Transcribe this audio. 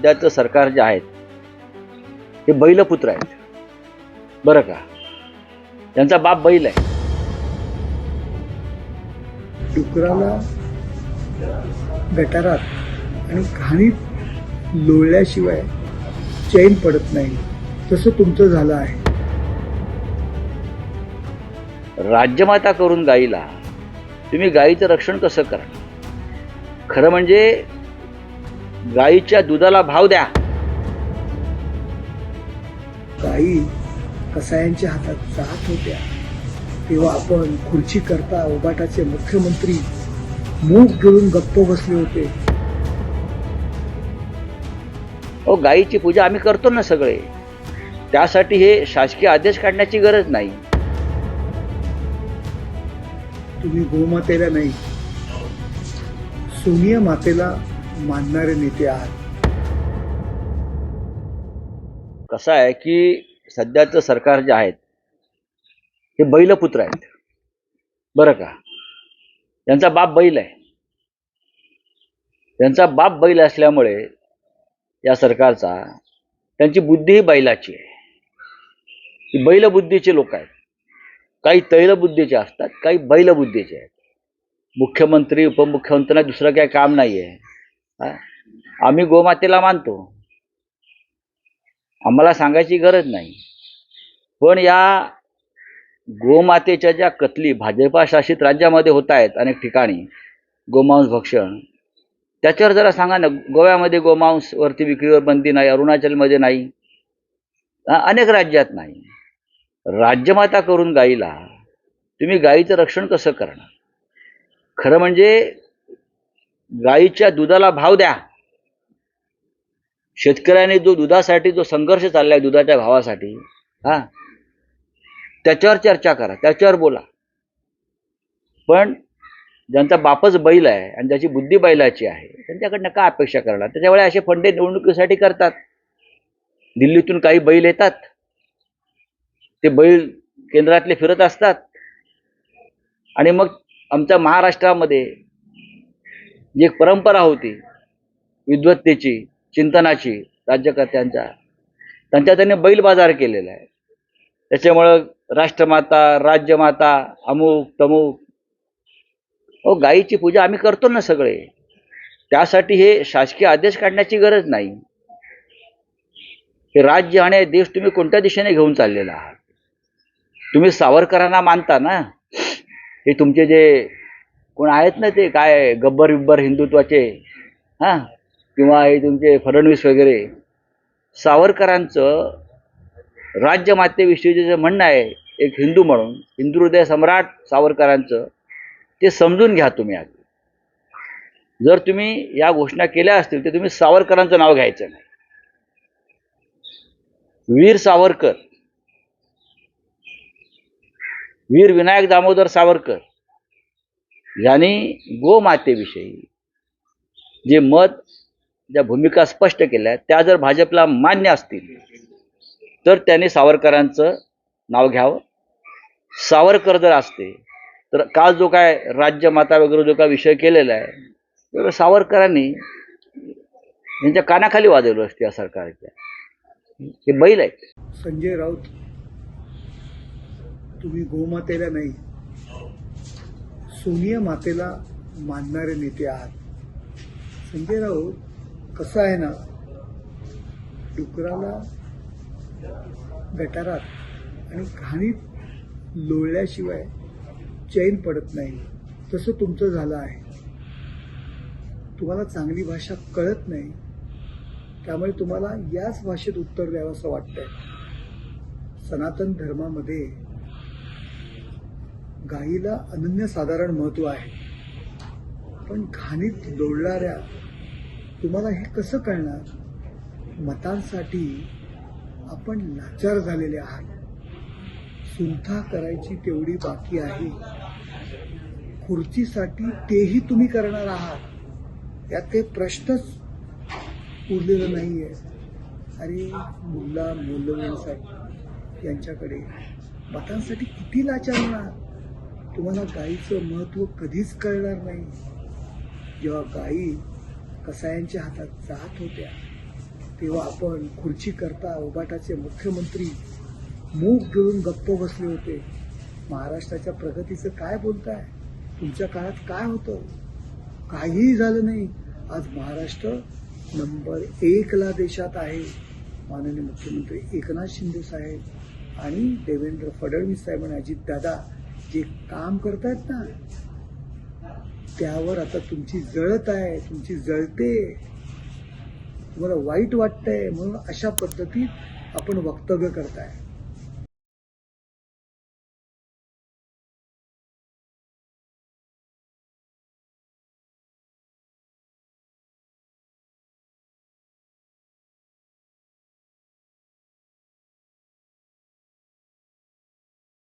सध्याचं सरकार जे आहेत हे बैलपुत्र आहेत. बरं का? त्यांचा बाप बैल आहे. डुकराला गटारात आणि घाणीत लोळल्याशिवाय चैन पडत नाही. तसं तुमचं झालं आहे. राज्यमाता करून गाईला तुम्ही गाईचं रक्षण कसं करणार? खरं म्हणजे गाईच्या दुधाला भाव द्या. गाई कसायांच्या हातात जात होत्या. तेव्हा आपण खुर्ची करता उबाटाचे मुख्यमंत्री मूग गिळून गप्प बसले होते. हो गाईची पूजा आम्ही करतो ना सगळे. त्यासाठी हे शासकीय आदेश काढण्याची गरज नाही. तुम्ही गोमातेला नाही. सोनिया मातेला मानणारे नेते आहात. कसं आहे की सध्याचं सरकार जे आहेत हे बैलपुत्र आहेत. बरं का? त्यांचा बाप बैल आहे. त्यांचा बाप बैल असल्यामुळे या सरकारचा त्यांची बुद्धीही बैलाची आहे. ही बैलबुद्धीचे लोक आहेत. काही तैलबुद्धीचे असतात काही बैलबुद्धीचे आहेत. मुख्यमंत्री उपमुख्यमंत्र्यांना दुसरं काही काम नाही आहे आम्ही गोमातेला मानतो. आम्हाला सांगायची गरज नाही. पण या गोमातेच्या ज्या कतली भाजपा शासित राज्यामध्ये होत आहेत अनेक ठिकाणी गोमांस भक्षण त्याच्यावर जरा सांगा ना गोव्यामध्ये गोमांसवरती विक्रीवर बंदी नाही अरुणाचलमध्ये नाही अनेक राज्यात नाही. राज्यमाता करून गाईला तुम्ही गाईचं रक्षण कसं करणार? खरं म्हणजे गाईच्या दुधाला भाव द्या. शेतकऱ्याने जो दुधासाठी जो संघर्ष चाललाय दुधाच्या भावासाठी हा त्याच्यावर चर्चा करा त्याच्यावर बोला. पण ज्यांचा बापच बैल आहे आणि ज्याची बुद्धी बैलाची आहे त्यांच्याकडनं का अपेक्षा करणार? त्याच्यामुळे असे फंडे निवडणुकीसाठी करतात. दिल्लीतून काही बैल येतात. ते बैल केंद्रातले फिरत असतात. आणि मग आमच्या महाराष्ट्रामध्ये जी एक परंपरा होती विद्वत्तेची चिंतनाची राज्यकर्त्यांच्या त्यांच्या त्यांनी बैल बाजार केलेला आहे. त्याच्यामुळं राष्ट्रमाता राज्यमाता अमुक तमुक हो गाईची पूजा आम्ही करतो ना सगळे. त्यासाठी हे शासकीय आदेश काढण्याची गरज नाही. हे राज्य आणि देश तुम्ही कोणत्या दिशेने घेऊन चाललेला आहात? तुम्ही सावरकरांना मानता ना? हे तुमचे जे कोण आहेत ना ते काय गब्बर बिब्बर हिंदुत्वाचे हां? किंवा हे तुमचे फडणवीस वगैरे. सावरकरांचं राज्यमातेविषयीचं जे म्हणणं आहे एक हिंदू म्हणून हिंदू हृदय सम्राट सावरकरांचं ते समजून घ्या तुम्ही आधी. जर तुम्ही या घोषणा केल्या असतील तर तुम्ही सावरकरांचं नाव घ्यायचं नाही. वीर सावरकर. वीर विनायक दामोदर सावरकर. यांनी गोमातेविषयी. जे मत ज्या भूमिका स्पष्ट केल्या त्या जर भाजपला मान्य असतील तर त्याने सावरकरांचं नाव घ्यावं. सावरकर जर असते तर काल जो काय राज्यमाता वगैरे जो काय विषय केलेला आहे तर सावरकरांनी यांच्या कानाखाली वाजवलं असते या सरकारच्या. हे बैल आहेत. संजय राऊत तुम्ही गोमातेला नाही. सोनिया मातेला मानणारे नेते आहात. संजय राऊत कसं आहे ना? डुकराला गटारात आणि घाणीत लोळल्याशिवाय चैन पडत नाही. तसं तुमचं झालं आहे. तुम्हाला चांगली भाषा कळत नाही. त्यामुळे तुम्हाला याच भाषेत उत्तर द्यावं असं वाटतंय. सनातन धर्मामध्ये गायीला अनन्यसाधारण महत्त्व आहे. पण घाणीत लोळणाऱ्या तुम्हाला हे कसं कळणार? मतांसाठी आपण लाचार झालेले आहात. सुंथा करायची तेवढी बाकी आहे. खुर्चीसाठी तेही तुम्ही करणार आहात. यात काही प्रश्नच उरलेला नाहीये. अरे मुला मौलवींसाठी यांच्याकडे. मतांसाठी किती लाचार लाचारणार तुम्हाला गायीचं महत्त्व कधीच कळणार नाही. जेव्हा गायी कसायांच्या हातात जात होत्या तेव्हा आपण खुर्ची करता ओबाटाचे मुख्यमंत्री मूग घेऊन गप्प बसले होते. महाराष्ट्राच्या प्रगतीचं काय बोलताय? तुमच्या काळात काय होतं? काहीही झालं नाही. आज महाराष्ट्र नंबर एकला देशात आहे. माननीय मुख्यमंत्री एकनाथ शिंदे साहेब आणि देवेंद्र फडणवीस साहेब आणि अजित दादा जे काम करतायत ना त्यावर आता तुमची जळत आहे तुमची जळते. तुम्हाला वाईट वाटतंय म्हणून अशा पद्धतीत आपण वक्तव्य करताय.